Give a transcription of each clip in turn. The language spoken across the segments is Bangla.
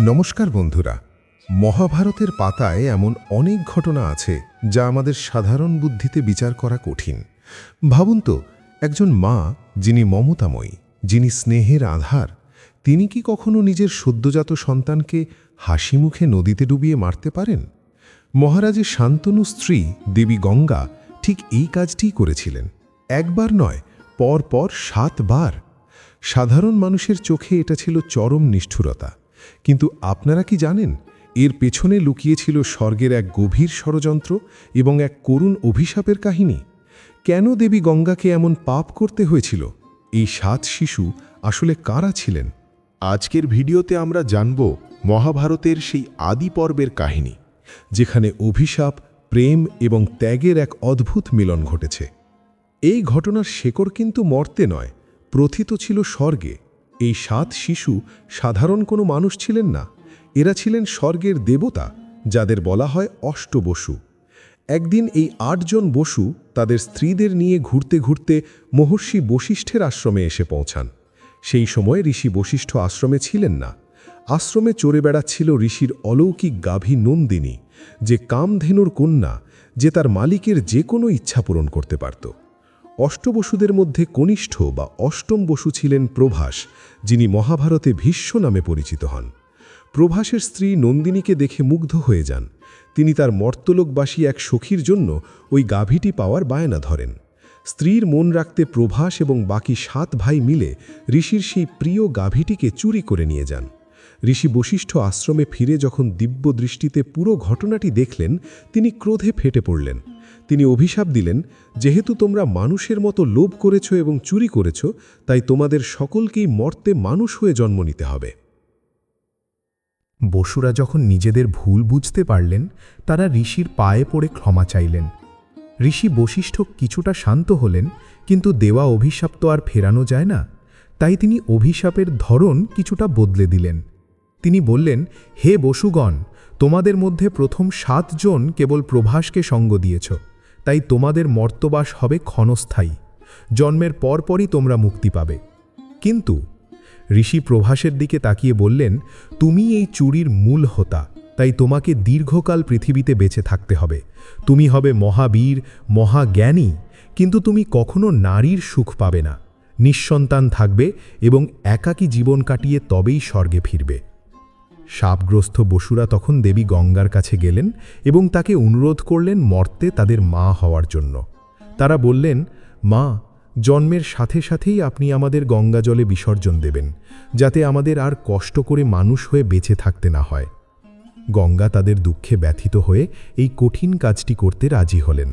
নমস্কার বন্ধুরা। মহাভারতের পাতায় এমন অনেক ঘটনা আছে যা আমাদের সাধারণ বুদ্ধিতে বিচার করা কঠিন। ভাবুন তো, একজন মা যিনি মমতাময়ী, যিনি স্নেহের আধার, তিনি কি কখনো নিজের সদ্যজাত সন্তানকে হাসি মুখে নদীতে ডুবিয়ে মারতে পারেন? মহারাজের শান্তনু স্ত্রী দেবী গঙ্গা ঠিক এই কাজটিই করেছিলেন। একবার নয় পর পর সাতবার। সাধারণ মানুষের চোখে এটা ছিল চরম নিষ্ঠুরতা। কিন্তু আপনারা কি জানেন, এর পেছনে লুকিয়েছিল স্বর্গের এক গভীর ষড়যন্ত্র এবং এক করুণ অভিশাপের কাহিনী? কেন দেবী গঙ্গাকে এমন পাপ করতে হয়েছিল? এই সাত শিশু আসলে কারা ছিলেন? আজকের ভিডিওতে আমরা জানব মহাভারতের সেই আদি পর্বের কাহিনী, যেখানে অভিশাপ, প্রেম এবং ত্যাগের এক অদ্ভুত মিলন ঘটেছে। এই ঘটনার শেকড় কিন্তু মর্তে নয়, প্রথিত ছিল স্বর্গে। এই সাত শিশু সাধারণ কোনো মানুষ ছিলেন না। এরা ছিলেন স্বর্গের দেবতা, যাদের বলা হয় অষ্ট বসু একদিন এই আটজন বসু তাদের স্ত্রীদের নিয়ে ঘুরতে ঘুরতে মহর্ষি বশিষ্ঠের আশ্রমে এসে পৌঁছান। সেই সময় ঋষি বশিষ্ঠ আশ্রমে ছিলেন না। আশ্রমে চড়ে বেড়াচ্ছিল ঋষির অলৌকিক গাভী নন্দিনী, যে কামধেনুর কন্যা, যে তার মালিকের যে কোনো ইচ্ছা পূরণ করতে পারত। অষ্টবসুদের মধ্যে কনিষ্ঠ বা অষ্টম বসু ছিলেন প্রভাস, যিনি মহাভারতে ভীষ্ম নামে পরিচিত হন। প্রভাসের স্ত্রী নন্দিনীকে দেখে মুগ্ধ হয়ে যান। তিনি তার মর্তলোকবাসী এক সখীর জন্য ওই গাভীটি পাওয়ার বায়না ধরেন। স্ত্রীর মন রাখতে প্রভাস এবং বাকি সাত ভাই মিলে ঋষির সেই প্রিয় গাভীটিকে চুরি করে নিয়ে যান। ঋষি বশিষ্ঠ আশ্রমে ফিরে যখন দিব্য দৃষ্টিতে পুরো ঘটনাটি দেখলেন, তিনি ক্রোধে ফেটে পড়লেন। তিনি অভিশাপ দিলেন, যেহেতু তোমরা মানুষের মতো লোভ করেছ এবং চুরি করেছ, তাই তোমাদের সকলকেই মর্তে মানুষ হয়ে জন্ম নিতে হবে। বসুরা যখন নিজেদের ভুল বুঝতে পারলেন, তারা ঋষির পায়ে পড়ে ক্ষমা চাইলেন। ঋষি বশিষ্ঠ কিছুটা শান্ত হলেন, কিন্তু দেওয়া অভিশাপ তো আর ফেরানো যায় না। তাই তিনি অভিশাপের ধরন কিছুটা বদলে দিলেন। তিনি বললেন, হে বসুগণ, তোমাদের মধ্যে প্রথম সাতজন কেবল প্রভাসকে সঙ্গ দিয়েছ। তাই তোমাদের মর্তবাস হবে ক্ষণস্থায়ী। জন্মের পরপরই তোমরা মুক্তি পাবে। কিন্তু ঋষি প্রভাসের দিকে তাকিয়ে বললেন, তুমি এই চুরির মূল হোতা, তাই তোমাকে দীর্ঘকাল পৃথিবীতে বেঁচে থাকতে হবে। তুমি হবে মহাবীর, মহাজ্ঞানী, কিন্তু তুমি কখনো নারীর সুখ পাবে না। নিঃসন্তান থাকবে এবং একাকী জীবন কাটিয়ে তবেই স্বর্গে ফিরবে। সাপগ্রস্ত বসুরা তখন দেবী গঙ্গার কাছে গেলেন এবং তাকে অনুরোধ করলেন মর্তে তাদের মা হওয়ার জন্য। তারা বললেন, মা, জন্মের সাথে সাথেই আপনি আমাদের গঙ্গা জলে বিসর্জন দেবেন, যাতে আমাদের আর কষ্ট করে মানুষ হয়ে বেঁচে থাকতে না হয়। গঙ্গা তাদের দুঃখে ব্যথিত হয়ে এই কঠিন কাজটি করতে রাজি হলেন।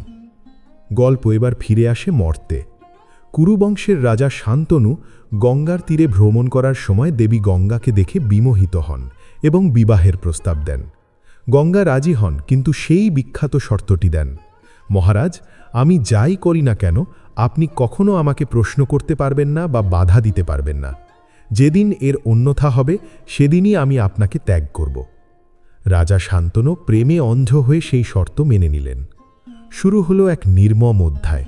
গল্প এবার ফিরে আসে মর্তে। কুরুবংশের রাজা শান্তনু গঙ্গার তীরে ভ্রমণ করার সময় দেবী গঙ্গাকে দেখে বিমোহিত হন। এবং বিবাহের প্রস্তাব দেন। গঙ্গা রাজি হন, কিন্তু সেই বিখ্যাত শর্তটি দেন। মহারাজ, আমি যাই করি না কেন, আপনি কখনো আমাকে প্রশ্ন করতে পারবেন না বা বাধা দিতে পারবেন না। যেদিন এর অন্যথা হবে, সেদিনই আমি আপনাকে ত্যাগ করব। রাজা শান্তনু প্রেমে অন্ধ হয়ে সেই শর্ত মেনে নিলেন। শুরু হলো এক নির্মম অধ্যায়।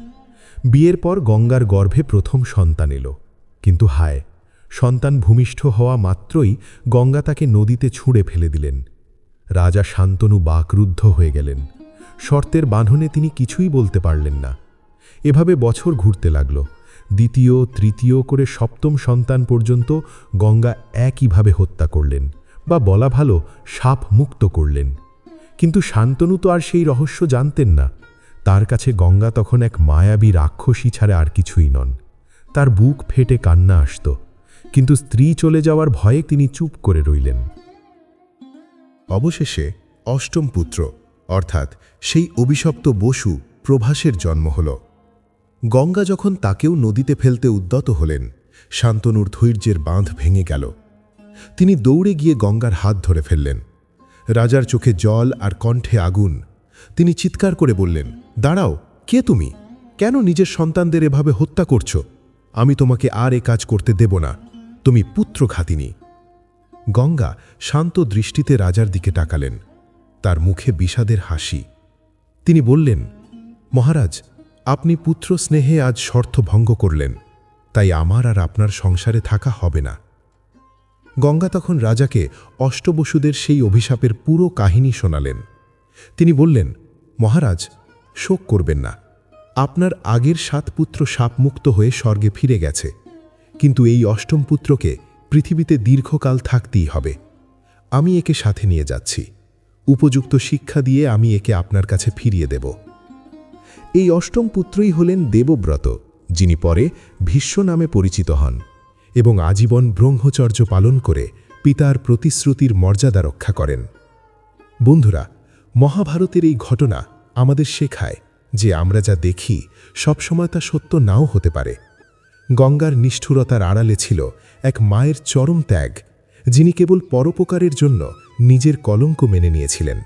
বিয়ের পর গঙ্গার গর্ভে প্রথম সন্তান এলো। কিন্তু হায় সন্তান ভূমিষ্ঠ হওয়া মাত্রই গঙ্গা তাকে নদীতে ছুঁড়ে ফেলে দিলেন। রাজা শান্তনু বাকরুদ্ধ হয়ে গেলেন। শর্তের বাঁধনে তিনি কিছুই বলতে পারলেন না। এভাবে বছর ঘুরতে লাগল। দ্বিতীয়, তৃতীয় করে সপ্তম সন্তান পর্যন্ত গঙ্গা একইভাবে হত্যা করলেন বা বলা ভালো সাপ মুক্ত করলেন। কিন্তু শান্তনু তো আর সেই রহস্য জানতেন না। তার কাছে গঙ্গা তখন এক মায়াবী রাক্ষসী ছাড়া আর কিছুই নন। তার বুক ফেটে কান্না আসত। কিন্তু স্ত্রী চলে যাওয়ার ভয়ে তিনি চুপ করে রইলেন। অবশেষে অষ্টম পুত্র, অর্থাৎ সেই অভিশপ্ত বসু প্রভাসের জন্ম হল। গঙ্গা যখন তাকেও নদীতে ফেলতে উদ্যত হলেন, শান্তনুর ধৈর্যের বাঁধ ভেঙে গেল। তিনি দৌড়ে গিয়ে গঙ্গার হাত ধরে ফেললেন। রাজার চোখে জল আর কণ্ঠে আগুন। তিনি চিৎকার করে বললেন, দাঁড়াও, কে তুমি? কেন নিজের সন্তানদের এভাবে হত্যা করছ? আমি তোমাকে আর এ কাজ করতে দেব না। তুমি পুত্র পুত্রঘাতিনী গঙ্গা শান্ত দৃষ্টিতে রাজার দিকে তাকালেন। তার মুখে বিষাদের হাসি। তিনি বললেন, মহারাজ, আপনি পুত্র স্নেহে আজ শর্ত ভঙ্গ করলেন। তাই আমার আর আপনার সংসারে থাকা হবে না। গঙ্গা তখন রাজাকে অষ্টবসুদের সেই অভিশাপের পুরো কাহিনী শোনালেন। তিনি বললেন, মহারাজ, শোক করবেন না। আপনার আগের সাত পুত্র সাপমুক্ত হয়ে স্বর্গে ফিরে গেছে। কিন্তু এই অষ্টম পুত্রকে পৃথিবীতে দীর্ঘকাল থাকতেই হবে। আমি একে সাথে নিয়ে যাচ্ছি। উপযুক্ত শিক্ষা দিয়ে আমি একে আপনার কাছে ফিরিয়ে দেব। এই অষ্টম পুত্রই হলেন দেবব্রত, যিনি পরে ভীষ্ম নামে পরিচিত হন এবং আজীবন ব্রহ্মচর্য পালন করে পিতার প্রতিশ্রুতির মর্যাদা রক্ষা করেন। বন্ধুরা, মহাভারতের এই ঘটনা আমাদের শেখায় যে আমরা যা দেখি সবসময় তা সত্য নাও হতে পারে। গঙ্গার নিষ্ঠুরতার আড়ালে ছিল এক মায়ের চরম ত্যাগ, যিনি কেবল পরোপকারের জন্য নিজের কলঙ্ক মেনে নিয়েছিলেন।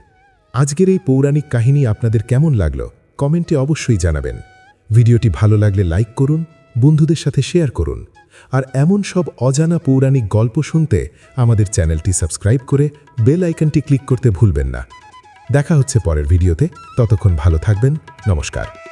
আজকের এই পৌরাণিক কাহিনী আপনাদের কেমন লাগল, কমেন্টে অবশ্যই জানাবেন। ভিডিওটি ভালো লাগলে লাইক করুন, বন্ধুদের সাথে শেয়ার করুন, আর এমন সব অজানা পৌরাণিক গল্প শুনতে আমাদের চ্যানেলটি সাবস্ক্রাইব করে বেল আইকনটি ক্লিক করতে ভুলবেন না। দেখা হচ্ছে পরের ভিডিওতে, ততক্ষণ ভালো থাকবেন, নমস্কার।